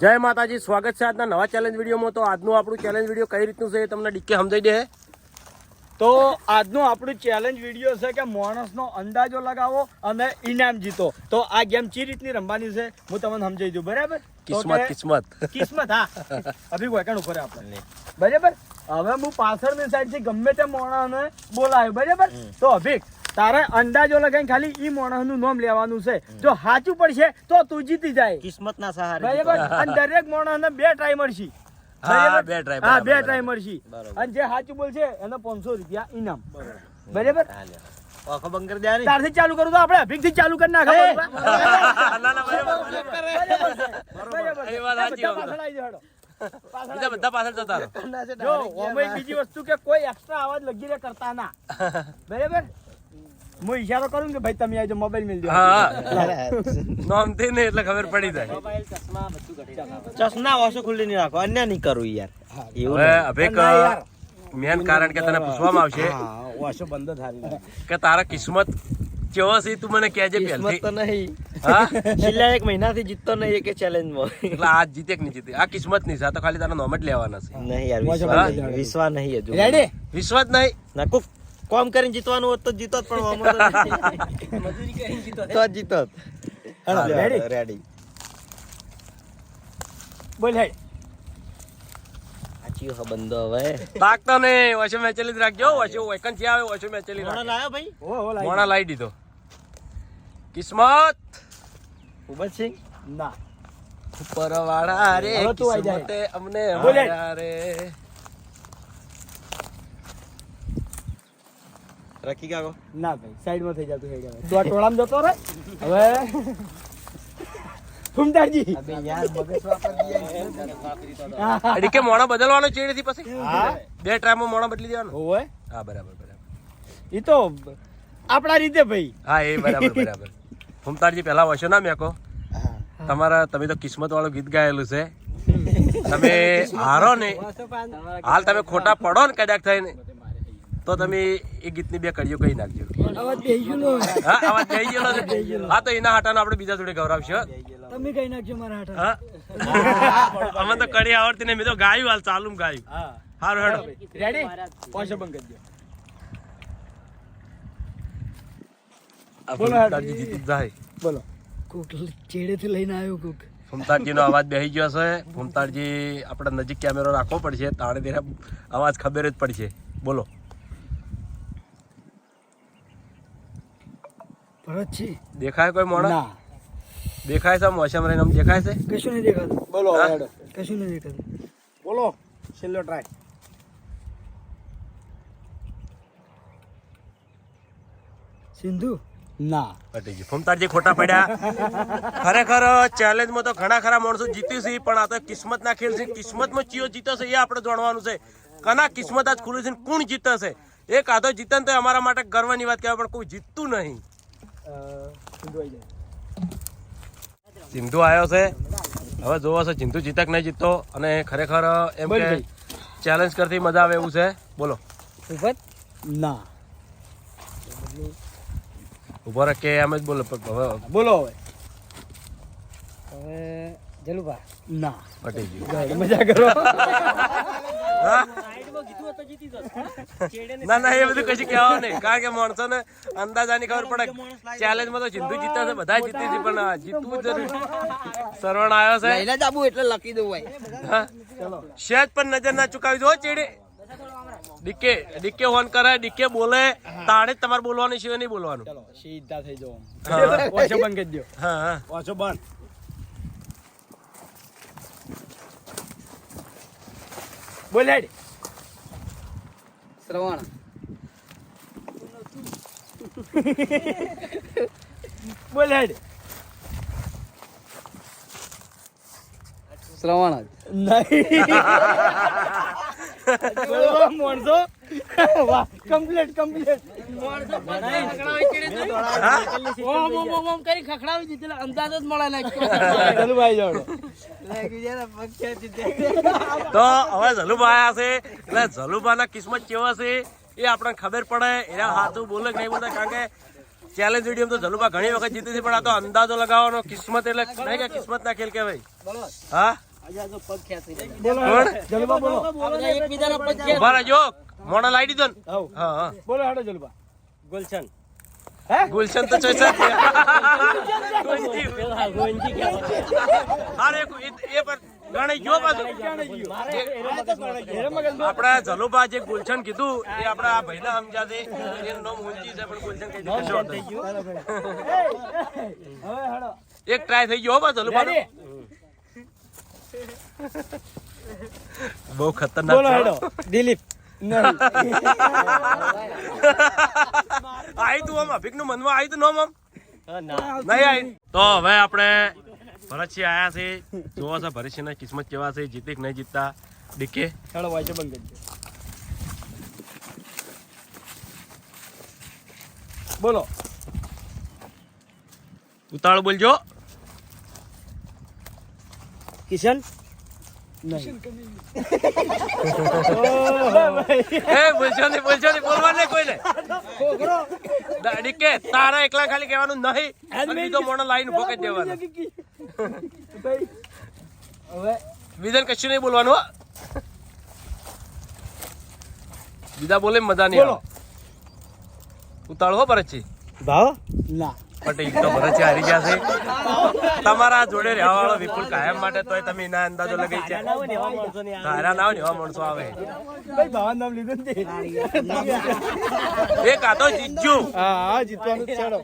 જય માતાજી સ્વાગત છે આજના નવા ચેલેન્જ વિડીયોમાં. તો આજનું આપણું ચેલેન્જ વીડિયો કઈ રીતનું છે એ તમને ડીકે સમજાઈ દે તો આજનું આપણું ચેલેન્જ વીડિયો છે કે માણસનો અંદાજો લગાવો અને ઇનામ જીતો. તો આ ગેમ ચી રીતની રમવાની છે હું તમને સમજાઈ દઉં બરાબર? કિસ્મત કિસ્મત. કિસ્મત હા. અભી વેકણ ઉપર આપણને બરાબર? હવે હું પાછળની સાઈડથી ગમે તે મોણાને બોલાવ્યો બરાબર? તો અભિક તારે અંદાજો લગાવીને ખાલી ઈ માણસનું નામ લેવાનું છે. જો સાચું પડશે તો તું જીતી જાય. કિસ્મત ના સહારે અને દરેક માણસને બે ટ્રાય મળશે. હા, બે ટ્રાય મળશે. અને જે સાચું બોલશે એને પાંચસો રૂપિયા ઇનામ. બરાબર. ચાલુ કરું તો આપણે અભિકથી ચાલુ કરી નાખો. ના, ના, બરાબર. બરાબર એ વાત સાચી બધા પાછળ આવી જાઓ, હેડો. પાછળ બીજા બધા પાછળ જતા રહો. જો ઓમેય બીજી વસ્તુ કે કોઈ એક્સ્ટ્રા અવાજ લગી રે કરતા ના. બરાબર? હું ઈશારો કરું કે ભાઈ તમે આજે મોબાઈલ મિલ દો. હા નામ નોમથી ને એટલે ખબર પડી જાય. ચશ્મા વાસો ખુલ્લી નહીં રાખો અન્ય નહીં કરું યાર. એવું હવે મેન કારણ કે તને પૂછવામાં આવશે હા વાસો બંધ થારી કે તારા કિસ્મત કેવો છે તું મને કહેજે કિસ્મત પહેલથી. તો નહીં. હા? છેલ્લા એક મહિનાથી જીતતો નહીં એક ચેલેન્જમાં એટલે આ જીતે કે નહીં જીતે. આ કિસ્મત નહીં છે આ તો ખાલી તારા નોમ જ લેવાના છે. નહીં યાર વિશ્વાસ બંધ નહીં હજુ. રેડી વિશ્વાસ નહીં. ના કોક કોમ કરીને જીતવાનું હોત તો જીતો જ વામો મજૂરી કરીને નહીં. તો જ જીતો રેડી? રેડી બોલ હેડ. સાચી હો બંદો હવે. તાકતો ને વચ્ચે મેચેલી જ રાખજો વચ્ચે વેકન્સી આવે વચ્ચે મેચેલી મોણો રાખ. લાયો ભાઈ? ઓ ઓ લાઈ મોણા લાવી દીધો. કિસ્મત! ઉબત સિંહ ના. ઉપર વાળા રે હવે તું આઈ જા. કિસ્મતે અમને બોલે. રે. રાખી કાકો ના ભાઈ સાઈડમાં થઈ જતું હેડ તું આ ટોળામાં જતો રહે. હવે ફૂમતાડજી અડીકે મોણો બદલવાનો ચેડથી પછી? હા? બે ટ્રામો મોણો બદલી દેવાનો? હોય હા બરાબર બરાબર. ઈ તો આપણા રીતે ભાઈ. હા એ બરાબર બરાબર. ફૂમતાડજી પહેલા વશો ના મેકો. તમારા તમે તો કિસ્મત વાળું ગીત ગાયેલું છે. તમે હારો ને. હાલ તમે ખોટા પડો ને કદાચ થઈને. તો તમે એ ગીતની બે કડીઓ કહી નાખજો. અવાજ બેહી ગયો હા અવાજ થઈ ગયેલો છે હા તો એના હાટાનો આપણે બીજા જોડે ગૌરાવશો. તમે કહી નાખજો મારા હાટા. અમે તો કડી આવડતી નહીં. મેં તો ગાયું હાલ ચાલુ ગાયું. હારું હેડો. રેડી પાંચસો બંધ કરજો બોલો હેડો. જીતી જાય. બોલો. કોક ચેડેથી લઈને આવ્યો કોક. ફૂમતાડજી અવાજ બેસી ગયો છે. ફૂમતાડજી આપણે નજીક કેમેરો રાખવો પડશે. તાણે તેના અવાજ ખબર જ પડશે. બોલો. ભરતજી દેખાય કોઈ મોણા ના. દેખાય છે મોસમ રહીને આમ દેખાય છે? કશું નહીં દેખાતું. બોલો કશું નહીં દેખાતું. બોલો છેલ્લો ટ્રાય સિંધુ? ના. ખોટા પડ્યા. ખરેખર ચેલેન્જમાં તો ઘણા ખરા માણસો જીત્યું છે પણ આ તો કિસ્મતના ખેલ છે. કિસ્મતમાં ચિયો જીતો છે એ આપણે જાણવાનું છે. કના કિસ્મત આજ ખુલ્લું છે ને કોણ જીતે છે એક આધો જીતે ને તો અમારા માટે ગર્વની વાત કહેવાય પણ કોઈ જીતતું નહીં. સિંધુ આઈ જાય. સિંધુ આવ્યો છે. હવે જોવો છે ચિંતુ જીતક નહીં જીતતો અને ખરેખર એમ કે ચેલેન્જ કરતી મજા આવે એવું છે. બોલો. ના. ઊભો રહે કે એમ જ બોલો હવે બોલો હવે. હવે જલુભા. ના. પટી ગયું. મજા કરો. હા? ના ના એ બધું કશું કહેવાનું નહીં. કારણ કે માણસો ને અંદાજાની ખબર પડે. ચેલેન્જમાં તો સિંધુ જીતે છે બધા જીતી છે પણ જીતવું જરૂર. સરવણ આવ્યો છે. જાબુ એટલે લકી દઉં ભાઈ. હા? પણ નજર ના ચુકાવી દો ચેડે. ડીકે ડીકે ફોન કરે ડીકે બોલે. તાણે જ તમારે બોલવાનું છે નહીં બોલવાનું. સીધા થઈ જાઓ ઓછો બંધ કરી દો હા હા. ઓછો બંધ. બોલ હેડ. શ્રવણ બોલ હેડ. શ્રવણ નહીં. બોલો મોણસો. વાહ કમ્પ્લીટ કમ્પ્લીટ ઓમ ઓમ ઓમ ઓમ કરી ખખડાવી દીધેલા અંદાજ જ મળે ને ચાલુ ભાઈ જોડો તો હવે ઝલુભા આયા છે. એટલે ઝલુભાના કિસ્મત કેવા છે એ આપણને ખબર પડે. એના હાથું બોલે નહીં બોલે કારણ કે ચેલેન્જ વીડિયો તો ઝલુભા ઘણી વખત જીતી છે પણ આ તો અંદાજો લગાવવાનો કિસ્મત એટલે નહીં કે કિસ્મત ના ખેલ કહેવાય. હા? મોડા લાઈ દીધો હા હા. બોલો હાડો જલબા ગુલશન. હે? ગુલશન તો ચોઈસ છે. ગોંજી. હારે એ પણ ગણાઈ ગયો પાછું. આપણા જલુભા જે ગુલશન કીધું એ આપણા આ ભાઈના સમજાશે. એનું નામ ઊંચી છે પણ ગુલશન કઈ દીધું એક ટ્રાય થઈ ગયો હો બા જલુભા? બહુ ખતરનાક દિલીપ. આઈ તું આમ અભિકનું મનમાં આઈ તું નામ આમ. નહીં આઈ. તો હવે આપણે ભરતસિંહ આયા છે. જોવો છે ભરતસિંહ ના કિસ્મત કેવા છે જીતે કે નહીં જીતતા? ડીકે? ચાલો વાંચો બંધ કરી બોલો. ઉતાળ બોલજો. કિશન? તારા એકલા ખાલી કહેવાનું નહીં બીજો મોણો લાઈન ઊભો કરી દેવાનો. હવે બીજાને કશું નહીં બોલવાનું હો. બીજા બોલે મજા નહીં ઉતાળો ઉતાળ હો ભરતસિંહ ભાવ? ના. પટેલ તો ભરતસિંહ હારી ગયા છે. તમારા જોડે રહેવા વાળો વિપુલ કાયમ માટે તોય તમે એના અંદાજો લગાઈ છે. તારા ના ને એવા માણસો આવે. નામ લીધું ને એક આ તો જીતજુ હા હા જીતવાનું જ છે હેડો.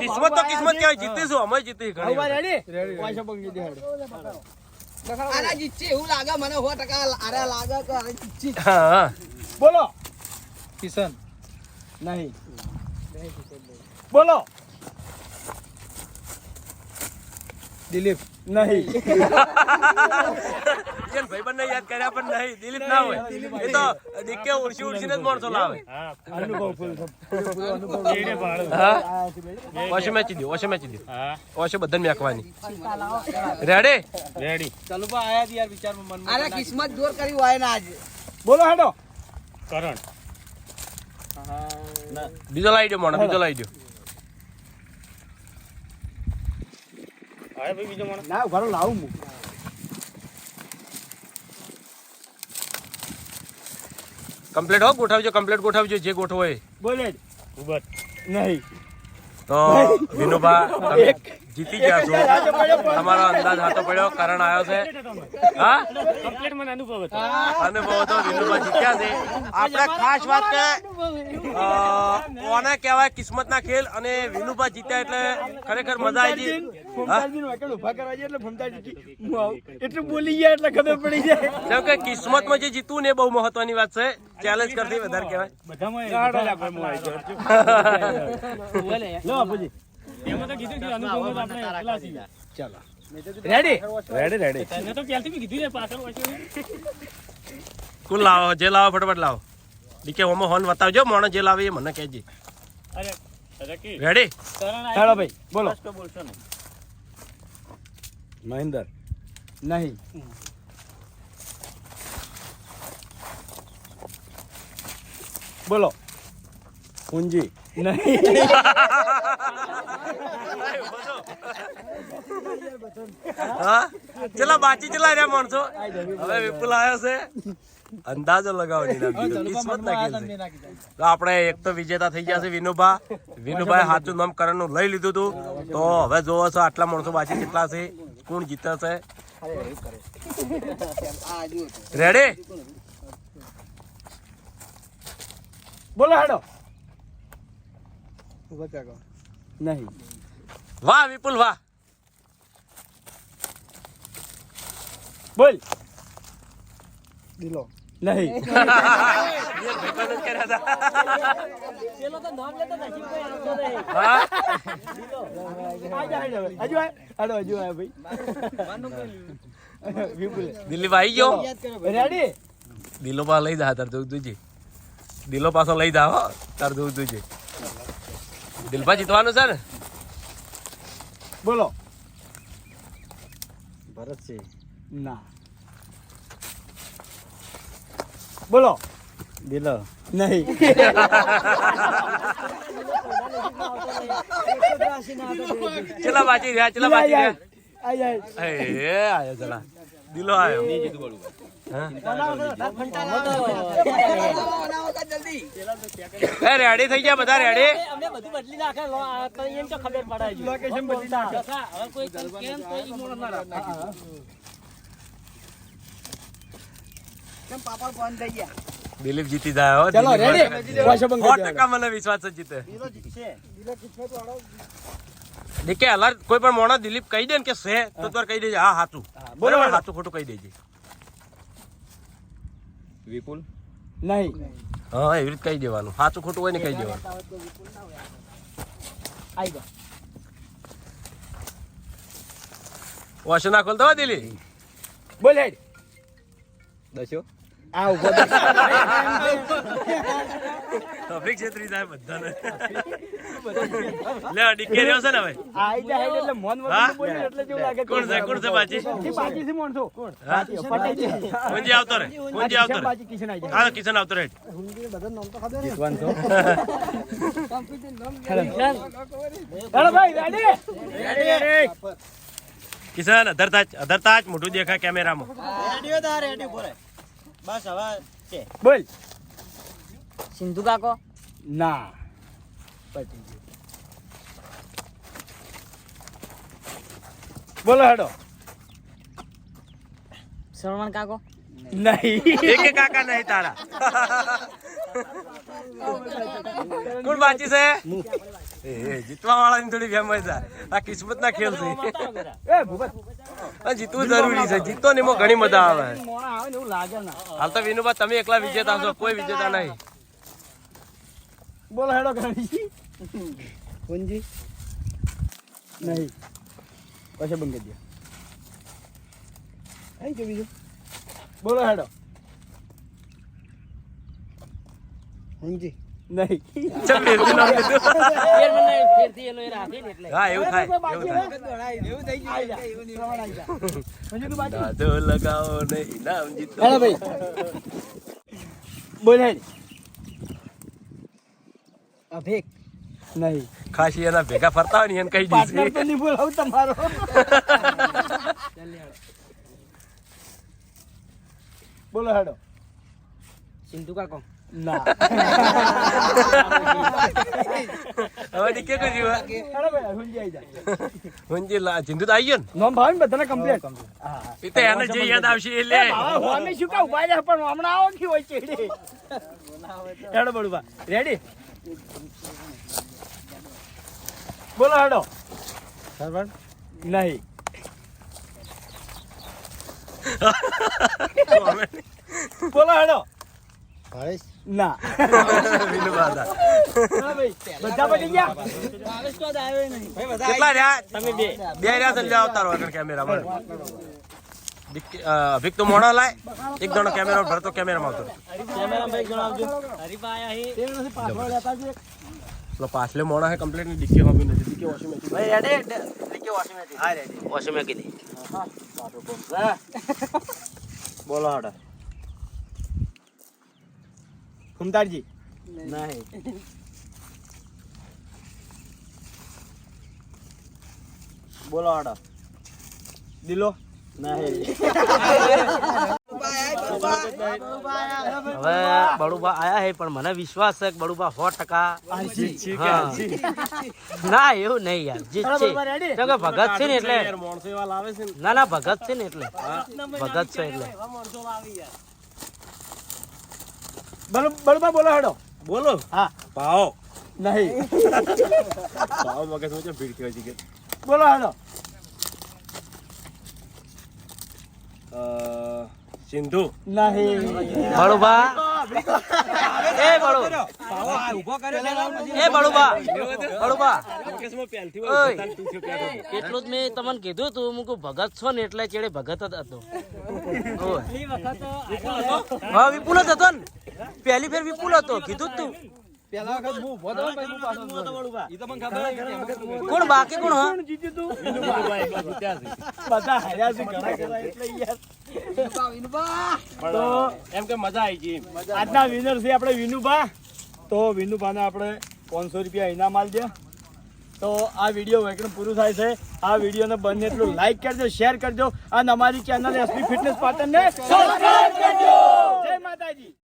કિસ્મત તો કિસ્મત કહેવાય જીતીશું અમે જીતી ઘણી બંધ કરજો હેડો. આના જીતશે એવું લાગે મને 100% આરા લાગે કે આરે જીતશે. હા હા. બોલો. કિશન. નહીં. બોલો. દિલીપ નહીં. જેન ભાઈબંધને યાદ કર્યા પણ નહીં દિલીપ ના હોય. એ તો દીકે ઉડસી ઉડસીને જ માણસો લાવે. અનુભવ ફૂલ પૂરો અનુભવ હા? ઓશે મેચી દો ઓશે મેચી દો. ઓશે બધાને મેકવાની. રેડી? આરે કિસ્મત જોર કરી હોય ને આજે. બોલો હેડો. બીજો લાવી દો મોણો બીજો લાવી દો ના ઘરો લાવું હું. કમ્પ્લેટ હો ગોઠવજો કમ્પ્લેટ ગોઠવજો જે ગોઠવો એ. બોલે નહીં. તો વિનોબા તમે જીતી ગયા છો. તમારો અંદાજ હાથો પડ્યો કરણ આવ્યો છે. હા? અનુભવ તો વિનુભા જીત્યા છે. આપણે ખાસ વાત કે કોને કહેવાય કિસ્મતના ખેલ અને વિનુભા જીત્યા એટલે ખરેખર મજા આવી ગઈ. હા? ફમતાજી નું એકલ ઊભા કરવા જાય એટલે બોલી ગયા ખબર પડી જાય. જેમ કે કિસ્મતમાં જે જીતવું ને એ બહુ મહત્વની વાત છે. ચેલેન્જ કરતી વધારે કહેવાય. લો બાપુજી રેડી રેડી રેડી કુલ લાવો જે લાવો ફટાફટ લાવો. ડીકે ઓમો હોન બતાવજો મોણો જે લાવે એ મને કહેજે. રેડી ચાલો ભાઈ બોલો. મહેન્દર. નહીં. બોલો. પૂંજી. નહીં. હા ચલા બાચી ચલા રહ્યા માણસો. હવે વિપુલ આવ્યો છે. અંદાજો લગાવો આપણે એક તો વિજેતા થઈ ગયા છે વિનુભા. વિનુભાઈ સાચું નામ કરણનું લઈ લીધું હતું તો હવે જોવો છો આટલા માણસો બાકી કેટલા છે કોણ જીતે છે રેડી બોલો હેડો. નહીં. વાહ વિપુલ વાહ. બોલ. દિલો. નહીં. બે ભાઈબંધો જ કર્યા હતા. હા હજુ આય હેડો હજુ આય ભાઈ. ગયો? રેડી દિલો પાસે લઈ જા તાર જોઉં તુજી દિલો પાછો લઈ જા હો. તાર જોઉં તુજે દિલપા જીતવાનું છે ને? બોલો. ભરતસિંહ ના. બોલો. દિલો. નહીં. ચલા બાજી રહ્યા ચલા બાજી રહ્યા? આય આય. ચલા દિલો આયો. જલ્દી એ રેડી થઈ ગયા બધા રેડી અમે બધું બદલી નાખે તો એમ તો ખબર પડાય છે? લોકેશન બદલી નાખે. હવે કોઈ કેમ તો ઈ મોણસ ના રાખે. કેમ પાપડ બંધ થઈ ગયા? દિલીપ જીતી જાય ચલો રેડી સો ટકા મને વિશ્વાસ છે જીતે. દીકે હલાર કોઈ પણ મોણા દિલીપ કહી દે ને કે છે તો તાર કહી દેજે. હા સાચું બોલો બરાબર સાચું ખોટું કહી દેજે. દેજો. નહીં. હા એવી રીતે કહી દેવાનું. સાચું ખોટું હોય ને કહી દેવાનું. આઈ ગયો વોશ ના ખોલતો હો દિલીપ બોલ હેડ. દસ્યો? આ ઊભો થા. છે છેતરી જાય બધાને. લે ડીકે રહ્યો છે ને હવે? આઈ જાય એટલે મોન? વગર બોલ્યું એટલે જેવું લાગે કોણ છે? કોણ છે બાજી કે બાજી થી મોણસો હા? પટાઈ છે. કોંજી આવતો રે કોંજી આવતો રે બાજી કિશન આઈ જાય. હા કિશન આવતો રે જીતવાન છો? હેલો. ભાઈ રેડી રેડી કિશન અધર તાજ અધર તાજ મોઢું દેખાય કેમેરામાં. રેડિયો તા રેડિયો બોલે બસ હવે બોલ. સિંધુ કાકો? ના. પતી ગયું. બોલો હેડો. શ્રવણ કાકો? નહીં. એક કાકા નહીં તારા. કોણ બાકી છે? એ, જીતવા વાળાની થોડી ફેમસ છે. આ કિસ્મત ના ખેલ છે. જીતવું જરૂરી છે. જીતો ને એમાં ઘણી મજા આવે. મોણા આવે ને એવું લાગે ના. હાલ તો વિનુભા તમે એકલા વિજેતા છો. કોઈ વિજેતા નહીં. બોલો હેડો ગણેશજી કોણજી નહીં. પછી બંધ કરી દે. અહીં કે બીજું. બોલો હેડો. કોણજી નહીં. ચલ ફેરથી નામ લીધું? ફેરથી એનો એ રાખે ને એટલે. હા એવું થાય એવું થાય. એવું થઈ ગયું જા. શ્રવણ આઈ જા. મંજુ તું બાજી. દાદો લગાવો ને ઇનામ જીતો. હેલો ભાઈ. બોલ હેડ. અભિક. નહીં. ખાસી એના ભેગા ફરતા હોય ને એને કહી પાર્ટનર દઈશ તો નહીં બોલાવું તમારો. બોલો હેડો. સિંધુ કાકો. ના. હવે દી કે કર્યું હેડો ભાઈ હુંજી આઈ જા. હુંજી લા જિંદુ તો આવી ગયો ને? નોમ ભાવે બધાને કમ્પ્લીટ હા એ તો એને જે યાદ આવશે એ લે. હવે શું કા ઊભા રહ્યા પણ હમણાં આવો કે હોય ચેડે હેડો બળુબા રેડી બોલો હેડો. નહીં. બોલો હેડો. ના. વિનુભા હતા. બધા પડી ગયા? કેટલા રહ્યા? તમે બે. બે રહ્યા છે આવતા રહો કેમેરામાં દિક- અ, અભિક તો મોણો લાય એક જણો કેમેરા ભરતો કેમેરામાં આવતો કેમેરા ભાઈ જણાવજો હરીફા આયા હી તે નથી પાછળ લેતા છે પેલો પાછલે મોણો હે કમ્પ્લીટ ડિક્કી હોવી નથી ડિક્કી વોશિંગ મશીન ભાઈ રેડી લીકે હવે બળુબા આયા હે પણ મને વિશ્વાસ છે કે બળુબા સો ટકા ના એવું નહીં યાર જીત છે. કે ભગત છે ને એટલે. મોણસો એવા લાવે છે ને. ના ભગત છે ને એટલે. ભગત છે એટલે. બળુ બળુબા બોલો હેડો. બોલો. હા. ભાવ. નહીં. ભાવ મગજ ભીડ કહેવાય બોલો હેડો. સિંધુ. નહીં. બળુબા. એ બળુ એ બળુબા. બળુબા. એટલું જ મેં તમને કીધું તું મુકુ ભગત છો ને એટલે ચેડે ભગત જ હતો. હા વિપુલ જ હતો ને. પહેલી ફેર વિપુલ હતો કીધું જ તું. પેલા વખત હું ઊભો તો પછી પાછો ઈ તો મને ખબર કોણ બાકી કોણ હા? તું? બધા હાર્યા છે ઘણા એટલે યાર. તો એમ કે મજા આવી ગઈ આજના વિનર છે આપણે વિનુભા. તો વિનુભાને આપણે પાંચસો રૂપિયા ઇનામ આલજે તો આ વીડિયો વેકનું પૂરું થાય છે. આ વિડીયોને બંને એટલું લાઈક કરજો શેર કરજો. અને અમારી ચેનલ એસપી ફિટનેસ પાટણને સબસ્ક્રાઇબ કરજો.